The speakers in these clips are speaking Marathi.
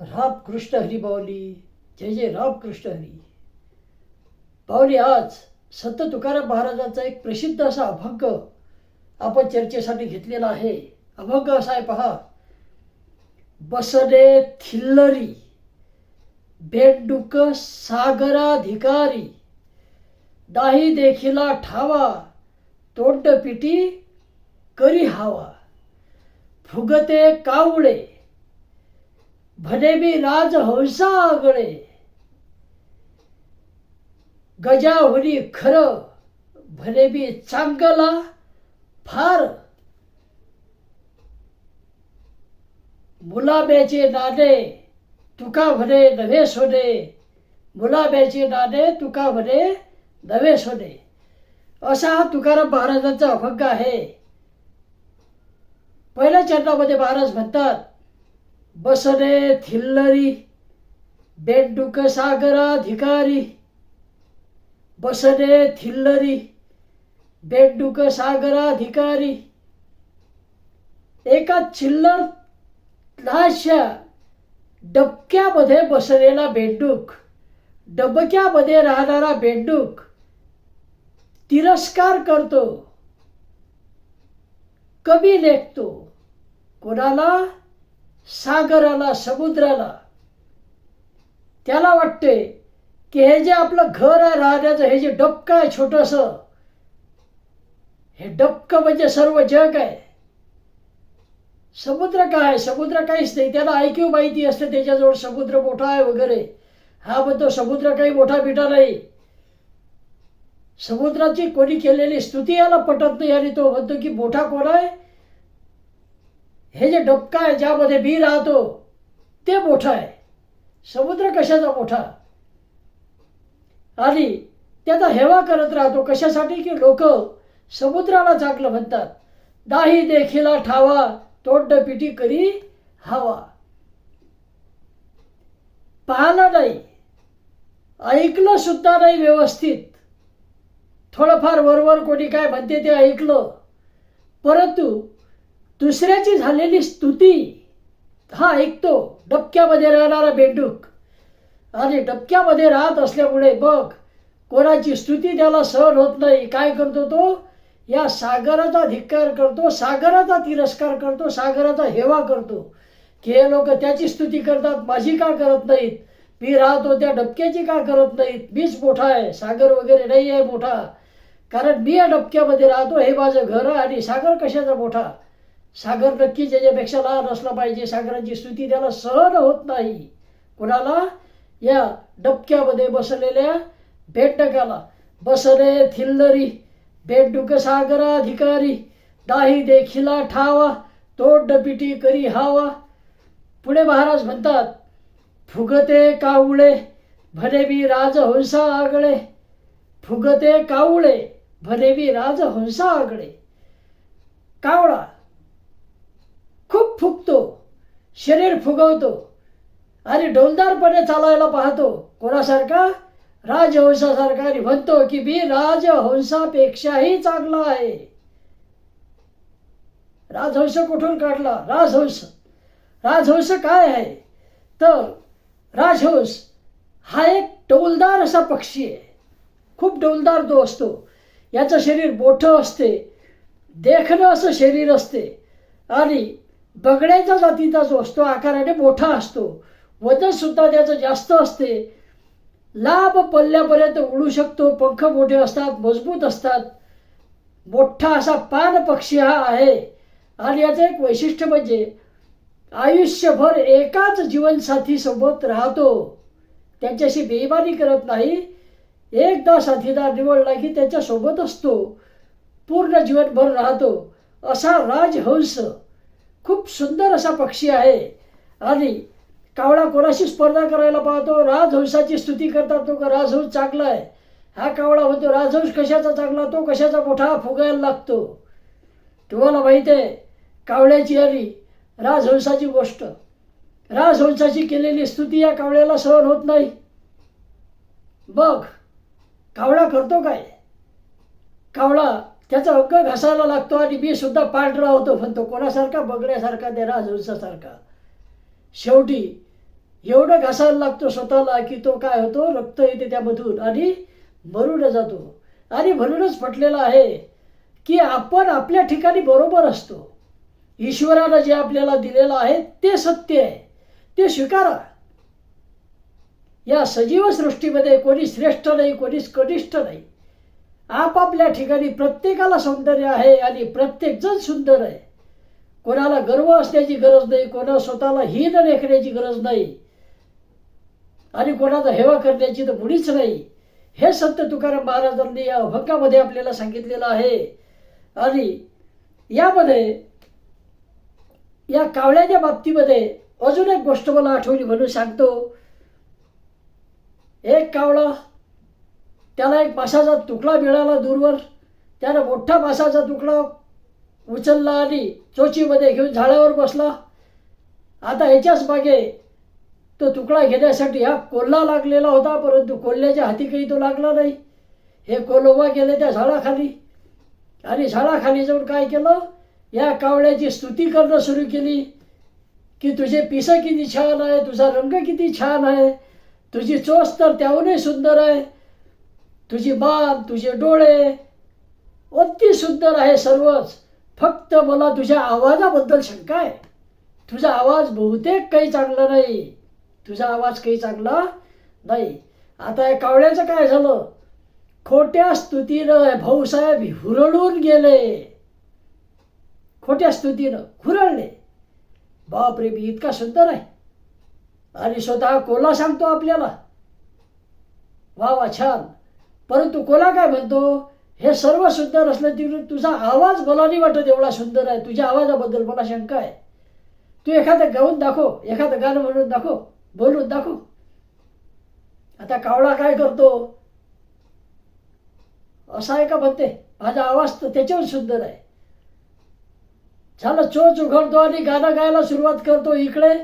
राम कृष्ण हरी बावली जय जय राम कृष्ण हरी. बावली आज संत तुकाराम महाराजांचा एक प्रसिद्ध असा अभंग आपण चर्चेसाठी घेतलेला आहे. अभंग असा आहे पहा. बसने थिल्लरी बेंडुक सागराधिकारी दाही देखिला ठावा तोंडपिटी करी हावा. फुगते कावळे भनेबी राजहंसा आगळे गजावरी खरं भनेबी चांगला फार. मुलाब्याचे नाणे तुका म्हणे नव्हे सोने. मुलाब्याचे नाणे तुका म्हणे नव्हे सोने. असा हा तुकाराम महाराजांचा अभंग आहे. पहिल्या चरणामध्ये महाराज म्हणतात बसने थिल्लरी बेंडुक सागराधिकारी. बसने थिल्लरी बेंडुक सागराधिकारी. एका चिल्लर लहानशा डबक्यामध्ये बसलेला बेंडूक डबक्यामध्ये राहणारा बेंडूक तिरस्कार करतो कमी लेखतो. कोणाला? सागराला समुद्राला. त्याला वाटते की हे जे आपलं घर आहे राहण्याचं हे जे डबकं आहे छोटंसं हे डबकं म्हणजे सर्व जग आहे. समुद्र काय समुद्र काहीच नाही. त्याला ऐकीव माहिती असते त्याच्याजवळ समुद्र मोठा आहे वगैरे. हा म्हणतो समुद्र काही मोठा बिठा नाही. समुद्राची कोणी केलेली स्तुती याला पटत नाही आणि तो म्हणतो की मोठा कोण आहे? हे जे डबका आहे ज्यामध्ये बी राहतो ते मोठं आहे. समुद्र कशाचा मोठा? आणि त्याचा हेवा करत राहतो कशासाठी? की लोक समुद्राला चांगलं म्हणतात. दाही देखीला ठावा तोंड पिटी करी हवा. पाहला नाही ऐकलं सुद्धा नाही व्यवस्थित. थोडंफार वरवर कोणी काय म्हणते ते ऐकलं. परंतु दुसऱ्याची झालेली स्तुती. हा ऐकतो डबक्यामध्ये राहणारा बेंडूक. आणि डबक्यामध्ये राहत असल्यामुळे बघ कोणाची स्तुती त्याला सहन होत नाही. काय करतो तो? या सागराचा धिक्कार करतो सागराचा तिरस्कार करतो सागराचा हेवा करतो. की हे लोक त्याची स्तुती करतात माझी का करत नाहीत? मी राहतो त्या डबक्याची का करत नाहीत? मीच मोठा आहे. सागर वगैरे नाही आहे मोठा. कारण मी या डबक्यामध्ये राहतो हे माझं घर आहे आणि सागर कशाचा मोठा? सागर नक्की त्याच्यापेक्षा लहान असला पाहिजे. सागराची स्तुती त्याला सहन होत नाही. कुणाला? या डबक्यामध्ये बसलेल्या बेटकाला बसले थिल्लरी बेंडुक सागराधिकारी दाही देखिला ठावा तोड पिटी करी हावा. पुढे महाराज म्हणतात फुगते कावळे भनेबी राजहंसा आगळे. फुगते कावळे भनेबी राजहंसा आगळे. कावळा खूप फुगतो. शरीर फुगवतो. आणि डोलदारपणे चालायला पाहतो. कोणासारखा? राजहंसासारखा. आणि म्हणतो की मी राजहंसापेक्षाही चांगला आहे. राजहंस कुठून काढला? राजहंस. राजहंस काय आहे? तर राजहंस हा एक डौलदार असा पक्षी आहे. खूप डौलदार तो असतो. याचं शरीर मोठं असते. देखणं असं शरीर असते. आणि बगड्याच्या जातीचा जो असतो आकाराने मोठा असतो. वजन सुद्धा त्याचं जास्त असते. लांब पल्ल्यापर्यंत उडू शकतो पंख मोठे असतात मजबूत असतात. मोठा असा पान पक्षी हा आहे. आणि याचं एक वैशिष्ट्य म्हणजे आयुष्यभर एकाच जीवनसाथीसोबत राहतो. त्यांच्याशी बेईमानी करत नाही. एकदा साथीदार निवडला की त्याच्यासोबत असतो. पूर्ण जीवनभर राहतो. असा राजहंस खूप सुंदर असा पक्षी आहे. आणि कावळा कोणाशी स्पर्धा करायला पाहतो? राजहंसाची स्तुती करतात तो का राजहंस चांगला आहे. हा कावळा होतो राजहंस कशाचा चांगला? तो कशाचा मोठा फुगायला लागतो? तुम्हाला माहीत आहे कावळ्याची आणि राजहंसाची गोष्ट. राजहंसाची केलेली स्तुती या कावळ्याला सहन होत नाही. बघ कावळा करतो काय? कावळा त्याचा हक्क घासायला लागतो आणि मी सुद्धा पांढरा होतो म्हणतो कोणासारखा बगड्यासारखा देरा राजहंसासारखा. शेवटी एवढं घासायला लागतो स्वतःला की तो काय होतो रक्त येते त्यामधून आणि मरून जातो. आणि म्हणूनच म्हटलेलं आहे की आपण आपल्या ठिकाणी बरोबर असतो. ईश्वरानं जे आपल्याला दिलेलं आहे ते सत्य आहे. ते स्वीकारा. या सजीव सृष्टीमध्ये कोणी श्रेष्ठ नाही कोणीच कनिष्ठ नाही. आपापल्या ठिकाणी प्रत्येकाला सौंदर्य आहे आणि प्रत्येकजण सुंदर आहे. कोणाला गर्व असण्याची गरज नाही कोणाला स्वतःला हीन लेखण्याची गरज नाही. आणि कोणाचा हेवा करण्याची तर कुणीच नाही. हे सत्य तुकाराम महाराजांनी या अभंगामध्ये आपल्याला सांगितलेलं आहे. आणि यामध्ये या कावळ्याच्या बाबतीमध्ये अजून एक गोष्ट मला आठवली म्हणून सांगतो. एक कावळा त्याला एक मासाचा तुकडा मिळाला दूरवर. त्यानं मोठा मासाचा तुकडा उचलला आणि चोचीमध्ये घेऊन झाडावर बसला. आता याच्याच मागे तो तुकडा घेण्यासाठी हा कोल्हा लागलेला होता परंतु कोल्ह्याच्या हाती काही तो लागला नाही. हे कोलोबा गेले त्या झाडाखाली. आणि झाडाखाली जाऊन काय केलं? या कावळ्याची स्तुती करणं सुरू केली. की तुझे पिसं किती छान आहे तुझा रंग किती छान आहे तुझी चोच तर त्याहूनही सुंदर आहे. तुझी मान तुझे डोळे. अति सुंदर आहे सर्वच. फक्त मला तुझ्या आवाजाबद्दल शंका आहे. तुझा आवाज बहुतेक काही चांगला नाही. तुझा आवाज काही चांगला नाही. आता या कावळ्याचं काय झालं? खोट्या स्तुतीनं भाऊसाहेब हुरळून गेले. खोट्या स्तुतीनं हुरळले. बापरे मी इतका सुंदर आहे. आणि स्वतः कोला सांगतो आपल्याला. वा वा छान. परंतु कोला काय म्हणतो? हे सर्व सुंदर असलं तरी तुझा आवाज मला नाही वाटत एवढा सुंदर आहे. तुझ्या आवाजाबद्दल मला शंका आहे. तू एखादं गाऊन दाखव एखादं गाणं म्हणून दाखव बोलून दाखव. आता कावळा काय करतो? असा आहे का म्हणते? माझा आवाज तर त्याच्यावर सुंदर आहे. झालं चोच उघडतो आणि गाणं गायला सुरुवात करतो इकडे.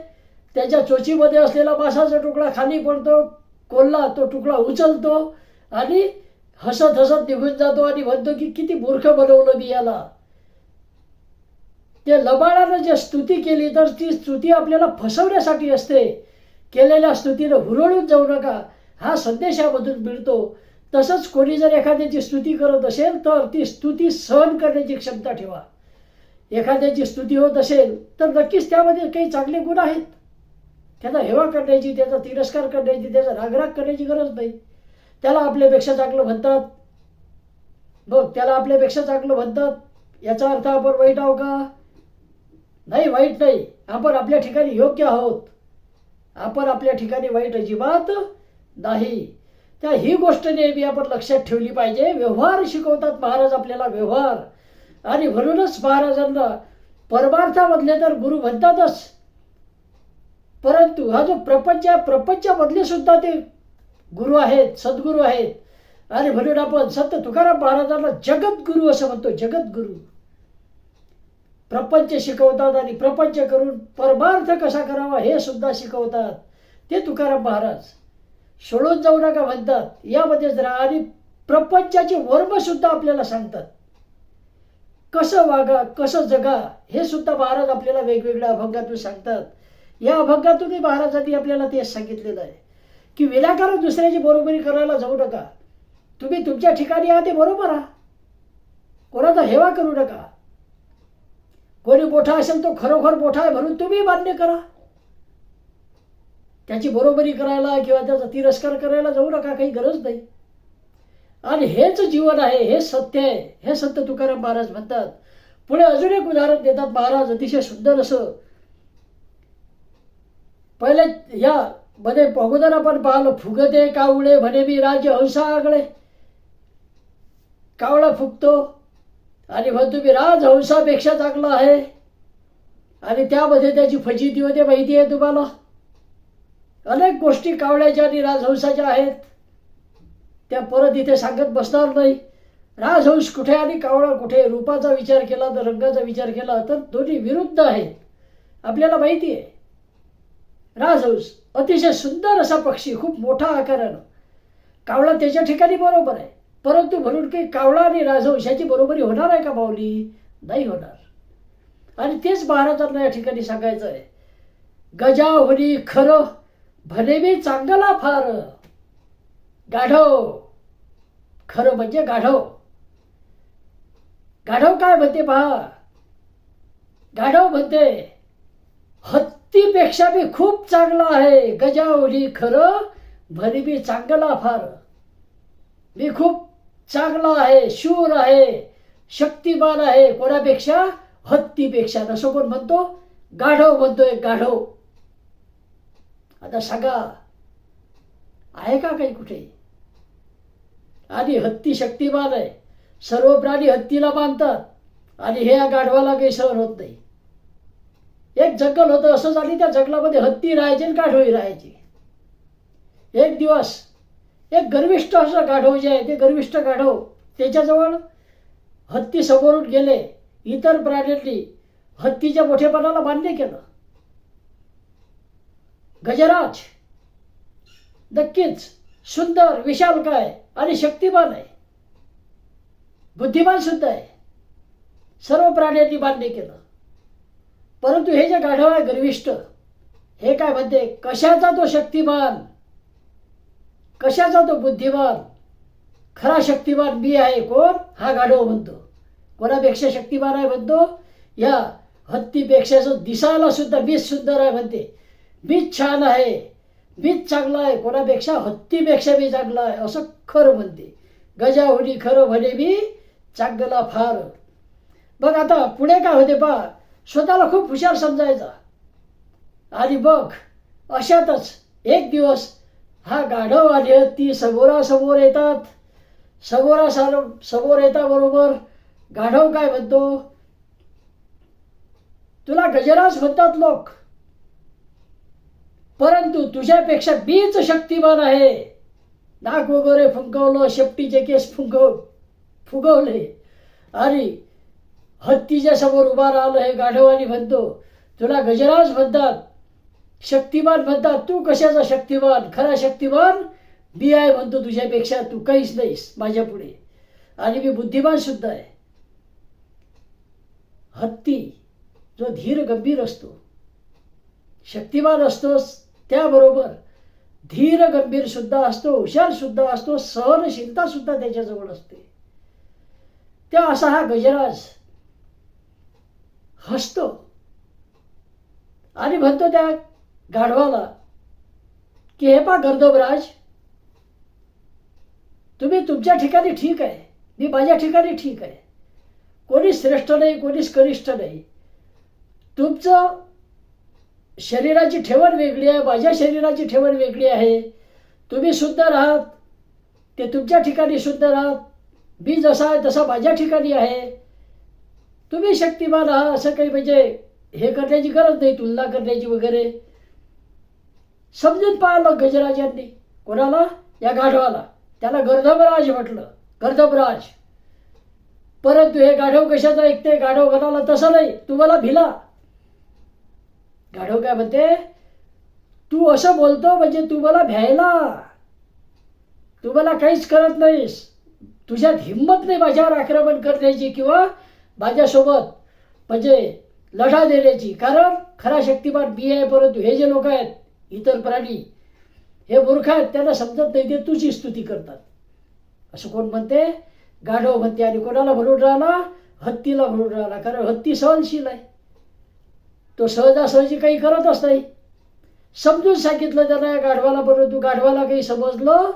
त्याच्या चोचीमध्ये असलेला मासाचा तुकडा खाली पडतो. कोल्हा तो तुकडा उचलतो. आणि हसत हसत निघून जातो आणि म्हणतो की किती मूर्ख बनवलं मी याला. ते लबाडानं जे स्तुती केली तर ती स्तुती आपल्याला फसवण्यासाठी असते. केलेल्या स्तुतीनं हुरळून जाऊ नका. हा संदेश यामधून मिळतो. तसंच कोणी जर एखाद्याची स्तुती करत असेल तर ती स्तुती सहन करण्याची क्षमता ठेवा. एखाद्याची स्तुती होत असेल तर नक्कीच त्यामध्ये काही चांगले गुण आहेत. त्याचा हेवा करण्याची त्याचा तिरस्कार करण्याची त्याचा रागराग करण्याची गरज नाही. त्याला आपल्यापेक्षा चांगलं म्हणतात. बघ त्याला आपल्यापेक्षा चांगलं म्हणतात. याचा अर्थ आपण वाईट आहो का? नाही वाईट नाही. आपण आपल्या ठिकाणी योग्य आहोत. आपण आपल्या ठिकाणी वाईट अजिबात नाही. त्या ही गोष्ट नेहमी आपण लक्षात ठेवली पाहिजे. व्यवहार शिकवतात महाराज आपल्याला व्यवहार. आणि म्हणूनच महाराजांना परमार्थामधले तर गुरु म्हणतातच. परंतु हा जो प्रपंच आहे प्रपंचामधले सुद्धा ते गुरु आहेत सद्गुरू आहेत. आणि म्हणून आपण संत तुकाराम महाराजांना जगद्गुरू असं म्हणतो जगद्गुरू प्रपंच शिकवतात आणि प्रपंच करून परमार्थ कसा करावा हे सुद्धा शिकवतात ते तुकाराम महाराज. सोडून जाऊ नका म्हणतात. यामध्येच राहा आणि प्रपंचाचे वर्म सुद्धा आपल्याला सांगतात. कसं वागा कसं जगा हे सुद्धा महाराज आपल्याला वेगवेगळ्या अभंगातून सांगतात. या अभंगातूनही महाराजांनी आपल्याला तेच सांगितलेलं आहे. की विनाकारण दुसऱ्याची बरोबरी करायला जाऊ नका. तुम्ही तुमच्या ठिकाणी आहात ते बरोबर आहात कोणाचा हेवा करू नका. कोणी मोठा असेल तो खरोखर मोठा आहे म्हणून तुम्ही मान्य करा. त्याची बरोबरी करायला किंवा त्याचा तिरस्कार करायला जाऊ नका काही गरज नाही. आणि हेच जीवन आहे हे सत्य आहे. हे संत तुकाराम महाराज म्हणतात. पुढे अजून एक उदाहरण देतात महाराज अतिशय सुंदर असं. पहिले या म्हणे अगोदर आपण पाहिलं फुगते कावळे म्हणे मी राज्य हंसा आगळे कावळा फुगतो आणि म्हणतो मी राजहंसापेक्षा चांगला आहे आणि त्यामध्ये त्याची फजिती होते माहिती आहे तुम्हाला अनेक गोष्टी कावळ्याच्या आणि राजहंसाच्या आहेत त्या परत इथे सांगत बसणार नाही राजहंस कुठे आणि कावळा कुठे रूपाचा विचार केला तर रंगाचा विचार केला तर दोन्ही विरुद्ध आहेत आपल्याला माहिती आहे राजहंस अतिशय सुंदर असा पक्षी खूप मोठा आकारानं. कावळा त्याच्या ठिकाणी बरोबर आहे. परंतु म्हणून की कावळा आणि राजवंशाची बरोबरी होणार आहे का माऊली? नाही होणार. आणि तेच महाराजांना या ठिकाणी सांगायचं आहे. गजा होणी खरं भले मी चांगला फार. गाढव. खरं म्हणजे गाढव. गाढव काय म्हणते पहा? गाढव म्हणते हत्तीपेक्षा बी खूप चांगला आहे. गजावली खरं भले बी चांगला फार. मी खूप चांगला आहे शूर आहे शक्तिमान आहे. कोणापेक्षा? हत्तीपेक्षा नसं कोण म्हणतो? गाढव म्हणतोय गाढव. आता सांगा आहे का काही कुठे? आणि हत्ती शक्तिमान आहे. सर्व प्राणी हत्तीला मानतात आणि हे या गाढवाला काही सहन होत नाही. एक जंगल होतं असं झाली त्या जंगलामध्ये हत्ती राहायचे आणि गाढोळी राहायची. एक दिवस एक गर्विष्ठ असं गाढव जे आहे ते गर्विष्ठ गाढव त्याच्याजवळ हत्ती समोरून गेले. इतर प्राण्यांनी हत्तीच्या मोठेपणाला मान्य केलं. गजराज नक्कीच सुंदर विशाल काय आणि शक्तिमान आहे. बुद्धिमान सुद्धा आहे. सर्व प्राण्यांनी मान्य केलं. परंतु हे जे गाढव आहे गर्विष्ट हे काय म्हणते? कशाचा तो शक्तिमान? कशाचा तो बुद्धिमान? खरा शक्तिमान मी आहे कोण? हा गाढव म्हणतो. कोणापेक्षा शक्तिमान आहे म्हणतो? या हत्तीपेक्षा जो दिसायला सुद्धा मीच सुंदर आहे म्हणते. मीच छान आहे. मीच चांगला आहे. कोणापेक्षा हत्तीपेक्षा मी चांगला आहे असं खरं म्हणते. गजाहुनी खरं म्हणे मी चांगला फार. बघ आता पुढे काय होते पा स्वतःला खूप हुशार समजायचा. आणि बघ अशातच एक दिवस हा गाढव आणि हत्ती समोरासमोर येतात. समोरा समोर येता बरोबर. गाढव काय म्हणतो? तुला गजराज म्हणतात लोक. परंतु तुझ्यापेक्षा बीच शक्तिमान आहे. नाक वगैरे फुंकवलं शेपटीचे केस फुंकव फुगवले. आणि हत्तीच्या समोर उभा राहिलं हे गाढवानी म्हणतो तुला गजराज म्हणतात शक्तिमान म्हणतात तू कशाचा शक्तिमान? खरा शक्तिमान मी आहे म्हणतो तुझ्यापेक्षा तू काहीच नाहीस माझ्या पुढे. आणि मी बुद्धिमान सुद्धा आहे. हत्ती जो धीर गंभीर असतो शक्तिमान असतोच त्याबरोबर धीर गंभीर सुद्धा असतो हुशार सुद्धा असतो सहनशीलता सुद्धा त्याच्याजवळ असते. त्या असा हा गजराज हसतो. आणि म्हणतो त्या गाढवाला की हे पा गर्दबराज तुम्ही तुमच्या ठिकाणी ठीक आहे. मी माझ्या ठिकाणी ठीक आहे. कोणीच श्रेष्ठ नाही कोणीच कनिष्ठ नाही. तुमचं शरीराची ठेवण वेगळी आहे माझ्या शरीराची ठेवण वेगळी आहे. तुम्ही शुद्ध आहात ते तुमच्या ठिकाणी शुद्ध आहात मी जसा आहे तसा माझ्या ठिकाणी आहे. तुम्ही शक्तिमान आहात असं काही म्हणजे हे करण्याची गरज नाही तुलना करण्याची वगैरे. समजून पाहिलं गजराजांनी कोणाला? या गाढवाला. त्याला गर्धबराज म्हटलं. गर्धबराज. परंतु हे गाढव कशाचं ऐकते गाढव गणाला तसं नाही. तू मला भिला. गाढव काय म्हणते? तू असं बोलतो म्हणजे तू मला भ्यायला. तू मला काहीच करत नाहीस. तुझ्यात हिंमत नाही माझ्यावर आक्रमण करण्याची किंवा माझ्यासोबत म्हणजे लढा देण्याची. कारण खरा शक्तिमान मी आहे परंतु हे जे लोक आहेत इतर प्राणी हे मूर्ख आहेत त्यांना समजत नाही ते तुझी स्तुती करतात. असं कोण म्हणते? गाढव म्हणते आणि कोणाला म्हणून राहिला हत्तीला म्हणून राहिला कारण हत्ती सहनशील आहे. तो सहजासहजी काही करतच नाही. समजून सांगितलं त्याला या गाढवाला परंतु गाढवाला काही समजलं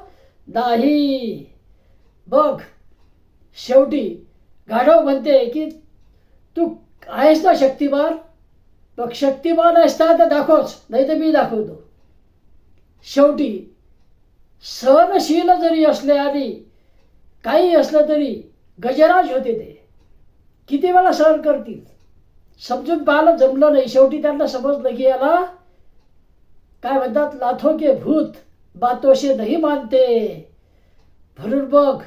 नाही. बघ शेवटी गाढव म्हणते की तू आहेस ना शक्तिमान? मग शक्तिमान असता तर दाखवच नाही तर मी दाखवतो. शेवटी सहनशील जरी असले आणि काही असलं तरी गजराज होते ते. किती वेळा सहन करतील? समजून पाहायला जमलं नाही. शेवटी त्यांना समजलं की याला काय म्हणतात लाथो के भूत बातोशे नाही मानते. म्हणून बघ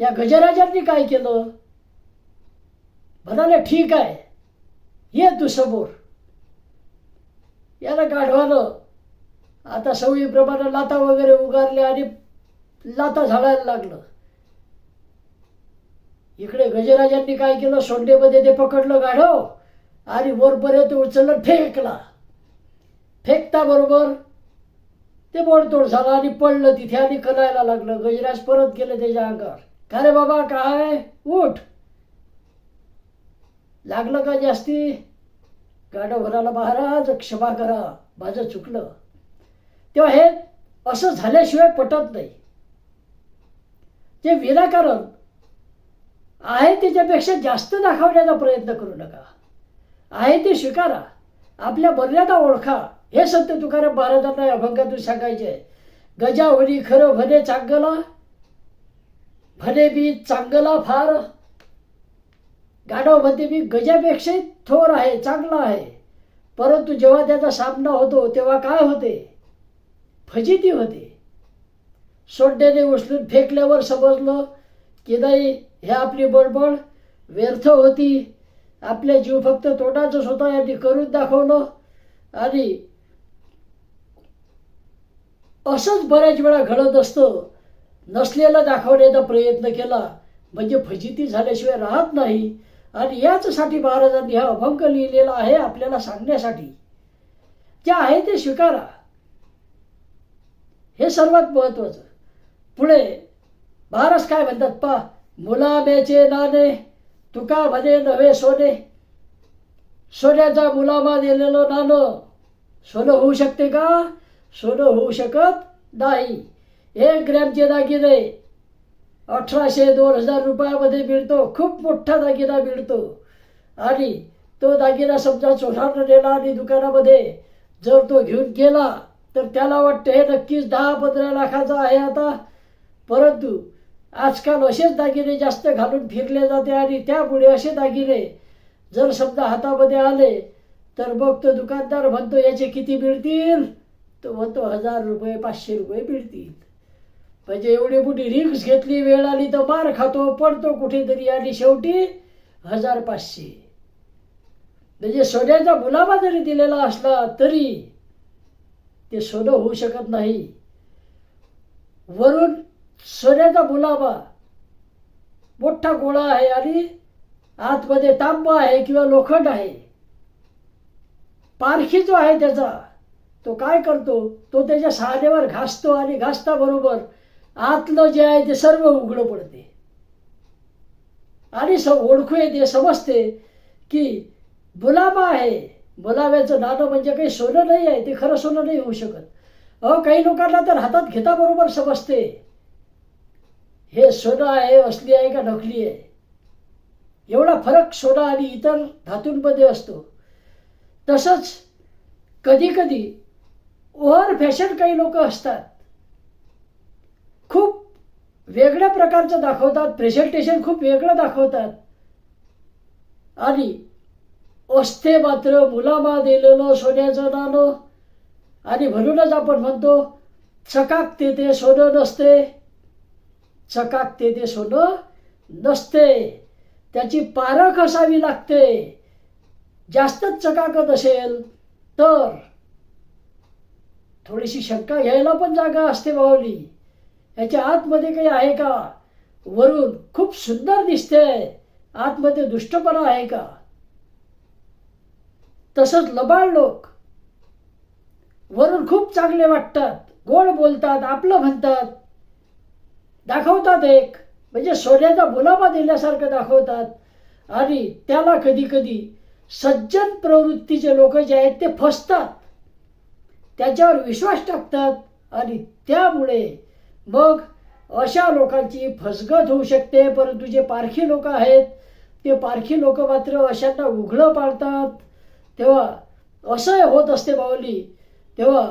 या गजराजांनी काय केलं? म्हणाले ठीक आहे. ये तू समोर. याला गाढवानं आता सवयीप्रमाणे लाता वगैरे उगारल्या आणि लाता झाडायला लागलं. इकडे गजराजांनी काय केलं? सोंडेमध्ये ते पकडलं गाढव आणि वरपर्यंत उचललं फेकला. फेकता बरोबर ते बोडतोड झालं आणि पडलं तिथे आणि कलायला लागलं. गजराज परत गेले त्याच्या अंगावर. का रे बाबा काय उठ. लागलं का जास्ती? गाडं भराला महाराज क्षमा करा. माझं चुकलं. तेव्हा हे असं झाल्याशिवाय पटत नाही. जे विनाकारण आहे त्याच्यापेक्षा जास्त दाखवण्याचा प्रयत्न करू नका. आहे ते स्वीकारा. आपल्या मर्यादा ओळखा. हे सत्य तुकाराम महाराजांना या अभंगातून सांगायचे आहे गजावरी खरं भले चांगला भले बी चांगला फार गाढव म्हणते मी गजापेक्षाही थोर आहे चांगला आहे. परंतु जेव्हा त्याचा सामना होतो तेव्हा काय होते? फजिती होते. सोडण्याने उचलून फेकल्यावर समजलं की नाही हे आपली बडबड व्यर्थ होती. आपले जीव फक्त तोटाचंच होता यांनी करून दाखवलं. आणि असंच बऱ्याच वेळा घडत असतं. नसलेलं दाखवण्याचा प्रयत्न केला. म्हणजे फजिती झाल्याशिवाय राहत नाही. आणि याचसाठी महाराजांनी हा अभंग लिहिलेला आहे आपल्याला सांगण्यासाठी. जे आहे ते स्वीकारा. हे सर्वात महत्वाचं पुढे महाराज काय म्हणतात? पा मुलाम्याचे नाणे तुका म्हणे नव्हे सोने. सोन्याचा मुलामा दिलेलं नाणं. सोनं होऊ शकते का? सोनं होऊ शकत नाही. एक ग्रॅमचे दागिने अठराशे दोन हजार रुपयामध्ये मिळतो. खूप मोठा दागिना मिळतो. आणि तो दागिना समजा चोरानं नेला आणि दुकानामध्ये जर तो घेऊन गेला तर त्याला वाटतं हे नक्कीच दहा पंधरा लाखाचा आहे आता. परंतु आजकाल असेच दागिने जास्त घालून फिरले जाते आणि त्यामुळे असे दागिने जर समजा हातामध्ये आले तर मग तो दुकानदार म्हणतो याचे किती मिळतील? तो म्हणतो हजार रुपये पाचशे रुपये मिळतील. म्हणजे एवढी मोठी रिक्स घेतली वेळ आली तर मार खातो पडतो कुठेतरी. आणि शेवटी हजार पाचशे. म्हणजे सोन्याचा गुलाबा जरी दिलेला असला तरी ते सोनं होऊ शकत नाही. वरून सोन्याचा गुलाबा मोठा गोळा आहे आणि आतमध्ये तांबा आहे किंवा लोखंड आहे. पारखी जो आहे त्याचा तो काय करतो? तो त्याच्या सहाण्यावर घासतो आणि घासता बरोबर आतलं जे आहे ते सर्व उघडं पडते. आणि स ओळखू येते समजते की बुलाबा आहे. बुलाव्याचं नाणं म्हणजे काही सोनं नाही आहे ते खरं सोनं नाही होऊ शकत. अहो काही लोकांना तर हातात घेता बरोबर समजते. हे सोनं आहे असली आहे का नकली आहे? एवढा फरक सोना आणि इतर धातूंमध्ये असतो. तसंच कधी कधी ओव्हर फॅशन काही लोक असतात. खूप वेगळ्या प्रकारचं दाखवतात प्रेझेंटेशन खूप वेगळं दाखवतात. आणि असते मात्र मुलामा दिलेलं सोन्याचं नाणं. आणि म्हणूनच आपण म्हणतो चकाकते ते सोनं नसते. चकाकते ते सोनं नसते. त्याची पारख असावी लागते. जास्तच चकाकत असेल तर थोडीशी शंका घ्यायला पण जागा असते माऊली. ह्याच्या आतमध्ये काही आहे का? वरून खूप सुंदर दिसते. आतमध्ये दुष्टपणा आहे का? तसंच लबाड लोक. वरून खूप चांगले वाटतात. गोड बोलतात आपलं म्हणतात. दाखवतात एक. म्हणजे सोन्याचा गुलाबा दिल्यासारखं दाखवतात. आणि त्याला कधी कधी सज्जन प्रवृत्तीचे लोक जे आहेत ते फसतात. त्याच्यावर विश्वास टाकतात. आणि त्यामुळे मग अशा लोकांची फसगत होऊ शकते परंतु जे पारखी लोक आहेत ते पारखी लोक मात्र अशांना उघडं पाडतात. तेव्हा असं होत असते बावली तेव्हा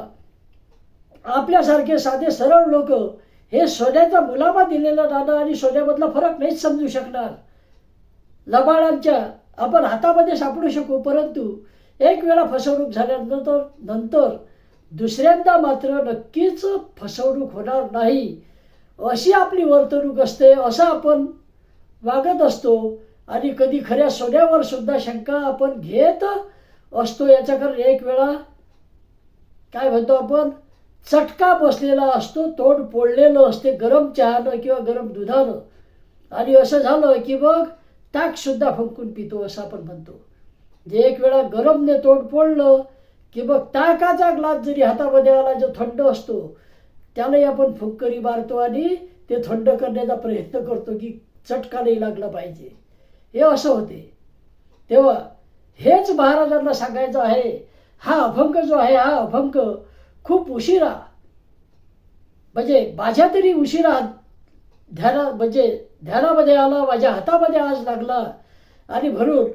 आपल्यासारखे साधे सरळ लोक हे सोन्याचा मुलामा दिलेला दादा आणि सोन्यामधला फरक नाहीच समजू शकणार. लबाडांच्या आपण हातामध्ये सापडू शकू परंतु एक वेळा फसवणूक झाल्यानंतर नंतर दुसऱ्यांदा मात्र नक्कीच फसवणूक होणार नाही. अशी आपली वर्तणूक असते असं आपण वागत असतो आणि कधी खऱ्या सोन्यावर सुद्धा शंका आपण घेत असतो. याच्याकडे एक वेळा काय म्हणतो आपण? चटका बसलेला असतो तोंड पोळलेलं असते गरम चहानं किंवा गरम दुधानं. आणि असं झालं की मग ताकसुद्धा फुंकून पितो असं आपण म्हणतो. जे एक वेळा गरमने तोंड पोळलं की बघ ताकाचा ग्लास जरी हातामध्ये आला जो थंड असतो त्यालाही आपण फुक्करी मारतो आणि ते थंड करण्याचा प्रयत्न करतो की चटका नाही लागला पाहिजे. हे असं होते. तेव्हा हेच महाराजांना सांगायचं आहे हा अभंग जो आहे हा अभंग खूप उशिरा म्हणजे माझ्या तरी उशिरा ध्याना म्हणजे ध्यानामध्ये आला माझ्या हातामध्ये आज लागला. आणि म्हणून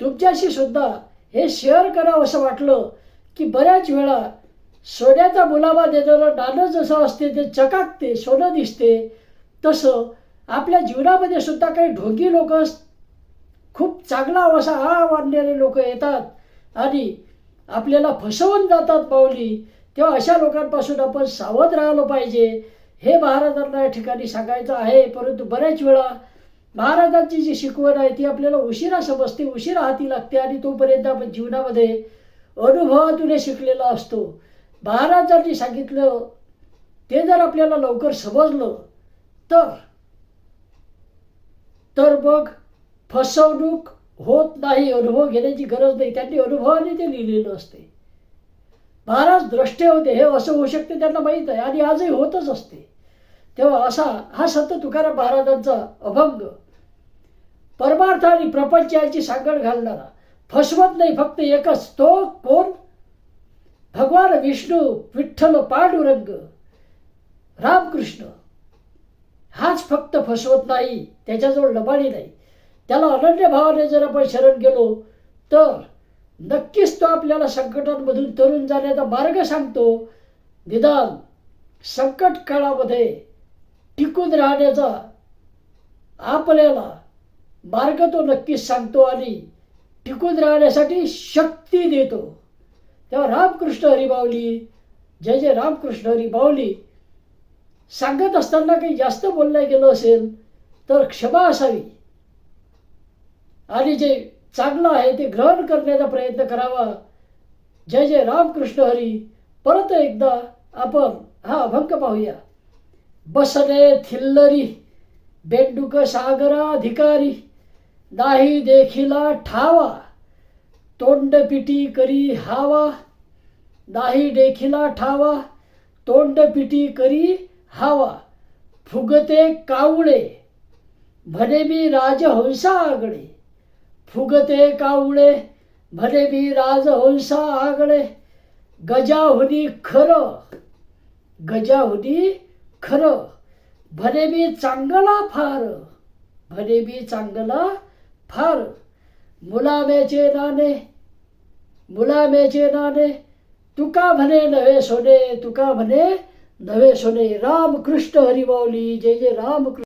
तुमच्याशी सुद्धा हे शेअर करावं असं वाटलं की बऱ्याच वेळा सोन्याचा मुलामा देणारं नाणं जसं असते ते चकाकते सोनं दिसते तसं आपल्या जीवनामध्ये सुद्धा काही ढोंगी लोक खूप चांगला असा हा मानणारे लोक येतात आणि आपल्याला फसवून जातात माऊली. तेव्हा अशा लोकांपासून आपण सावध राहिलं पाहिजे. हे महाराजांना या ठिकाणी सांगायचं आहे परंतु बऱ्याच वेळा महाराजांची जी शिकवण आहे ती आपल्याला उशिरा समजते उशिरा हाती लागते आणि तोपर्यंत आपण जीवनामध्ये अनुभवातून हे शिकलेला असतो. महाराजांनी सांगितलं ते जर आपल्याला लवकर समजलं तर तर मग फसवणूक होत नाही अनुभव घेण्याची गरज नाही. त्यांनी अनुभवाने ते लिहिलेलं असते. महाराज द्रष्टे होते हे असं होऊ शकते त्यांना माहीत आहे आणि आजही होतच असते. तेव्हा असा हा संत तुकाराम महाराजांचा अभंग. परमार्थ आणि प्रपंचाची सांगड घालणारा. फसवत नाही फक्त एकच तो कोण? भगवान विष्णू विठ्ठल पांडुरंग रामकृष्ण. हाच फक्त फसवत नाही त्याच्याजवळ लबाडी नाही. त्याला अनन्य भावाने जर आपण शरण गेलो तर नक्कीच तो आपल्याला संकटांमधून तरुण जाण्याचा मार्ग सांगतो. निदान संकट काळामध्ये टिकून राहण्याचा आपल्याला मार्ग तो नक्कीच सांगतो आणि टिकून राहण्यासाठी शक्ती देतो. तेव्हा रामकृष्ण हरिबावली जय जय रामकृष्ण हरिबावली सांगत असताना काही जास्त बोललं गेलं असेल तर क्षमा असावी. आणि जे चांगलं आहे ते ग्रहण करण्याचा प्रयत्न करावा. जय जय रामकृष्ण हरी. परत एकदा आपण हा अभंग पाहूया. बसने थिल्लरी बेंडुक सागराधिकारी. नाही देखिला ठावा. तोंडपिटी करी हावा. नाही देखिला ठावा. तोंडपिटी करी हावा. फुगते कावळे. म्हणे मी राजहंसा आगळे. फुगते कावळे. म्हणे मी राजहंसा आगळे. गजाहुनी खरं. गजाहुनी खरं. म्हणे मी चांगला फार. म्हणे मी चांगला फार। मुलाम्याचे नाणे मुलाम्याचे नाणे तुका म्हणे नवे सोने तुका म्हणे नवे सोने। रामकृष्ण हरिबावली जय जय रामकृष्ण।